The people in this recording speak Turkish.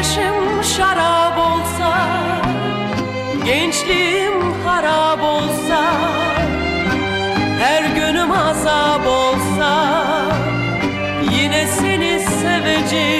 yaşım şarap olsa Gençliğim harap olsa Her günüm azap olsa Yine seni seveceğim.